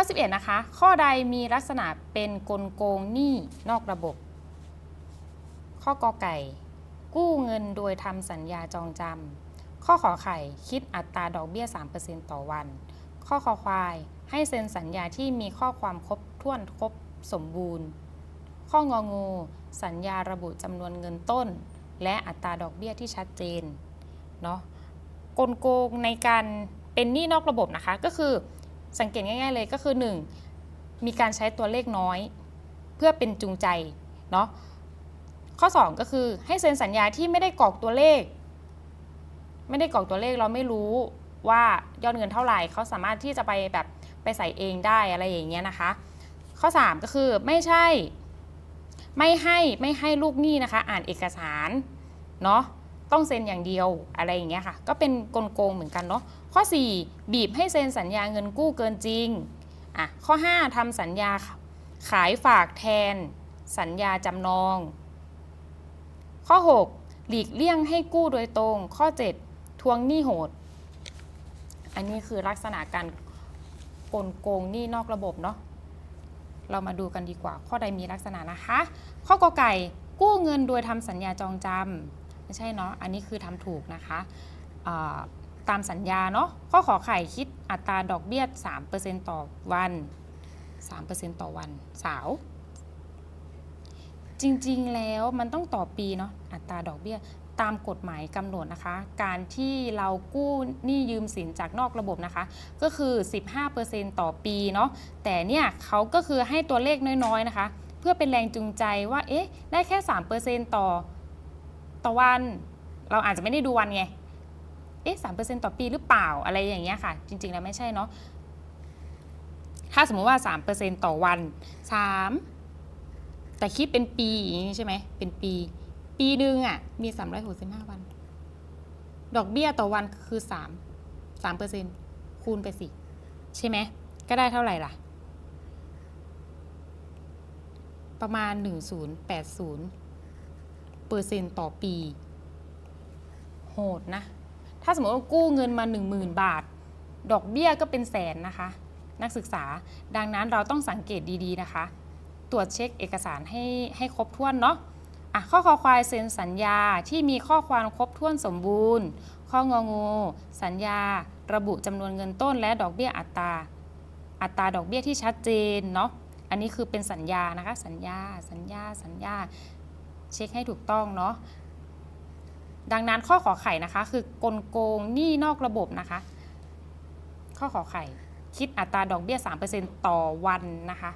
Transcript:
ข้อ 11 นะคะ ข้อใดมีลักษณะเป็นกลโกงหนี้นอกระบบ ข้อกอไก่ กู้เงินโดยทำสัญญาจองจำข้อขอไข่คิดอัตราดอกเบี้ย 3%ต่อวัน ข้อคอควาย ให้เซ็นสัญญาที่มีข้อความครบถ้วนครบสมบูรณ์ ข้ององู สัญญาระบุจำนวนเงินต้น และอัตราดอกเบี้ยที่ชัดเจนเนาะกลโกงในการเป็นหนี้นอกระบบนะคะก็คือ สังเกตง่าย ๆ เลยก็คือ 1. มีการใช้ตัวเลขน้อย เพื่อเป็นจูงใจเนาะข้อ 2 ก็คือให้เซ็นสัญญาที่ไม่ได้กรอกตัวเลข ไม่ได้กรอกตัวเลขเราไม่รู้ว่ายอดเงินเท่าไหร่เขาสามารถที่จะไปแบบไปใส่เองได้อะไรอย่างเงี้ยนะคะ ข้อ 3 ก็คือไม่ใช่ ไม่ให้ไม่ให้ลูกหนี้นะคะ อ่านเอกสารเนาะ ต้องเซ็นอย่างเดียวอะไรอย่างเงี้ยค่ะ ก็เป็นกลโกงเหมือนกันเนาะข้อ 4 บีบให้เซ็นสัญญาเงินกู้เกินจริงอะข้อ 5ทำสัญญาขายฝากแทน สัญญาจำนอง ข้อ 6 หลีกเลี่ยงให้กู้โดยตรง ข้อ 7 ทวงหนี้โหด อันนี้คือลักษณะการกลโกงหนี้นอกระบบเนาะเรามาดูกันดีกว่า ข้อใดมีลักษณะนะคะ ข้อกอไก่กู้เงินโดยทำสัญญาจองจำ ไม่ใช่เนาะอันนี้คือทำถูกนะคะตามสัญญาเนาะข้อขอไข่คิดอัตราดอกเบี้ย 3%ต่อวัน 3%ต่อวันสาว จริงๆแล้วมันต้องต่อปีเนาะอัตราดอกเบี้ยตามกฎหมายกำหนดนะคะ การที่เรากู้หนี้ยืมสินจากนอกระบบนะคะ ก็คือ 15%ต่อปีเนาะแต่เนี่ยเขาก็คือให้ตัวเลขน้อยๆนะคะ เพื่อเป็นแรงจูงใจว่าเอ๊ะได้แค่ 3%ต่อ ต่อวัน เราอาจจะไม่ได้ดูวันไง เอ๊ะ3%ต่อปีหรือเปล่าอะไรอย่างเงี้ยค่ะ จริง ๆ แล้วไม่ใช่เนาะ ถ้าสมมุติว่า3%ต่อวัน3แต่คิดเป็นปีอย่างนี้ใช่ไหม เป็นปี ปีหนึ่งอะ มี365วัน ดอกเบี้ยต่อวันคือ3 3%คูณไปสิ ใช่ไหม ก็ได้เท่าไหร่ล่ะประมาณ 1080 เปอร์เซ็นต์ต่อปี โหดนะ ถ้าสมมติว่ากู้เงินมา 10,000 บาท ดอกเบี้ยก็เป็นแสนนะคะ นักศึกษา ดังนั้นเราต้องสังเกตดีๆนะคะ ตรวจเช็คเอกสารให้ให้ครบถ้วนเนาะอะข้อคอควายเซ็นสัญญาที่มีข้อความครบถ้วนสมบูรณ์ ข้ององู สัญญา ระบุจำนวนเงินต้นและดอกเบี้ยอัตรา อัตราดอกเบี้ยที่ชัดเจนเนาะอันนี้คือเป็นสัญญานะคะ สัญญา สัญญา สัญญา เช็คให้ถูกต้องเนาะดังนั้นข้อขอไข่นะคะ คือกลโกงหนี้นอกระบบนะคะ ข้อขอไข่ คิดอัตราดอกเบี้ย 3%ต่อวันนะคะ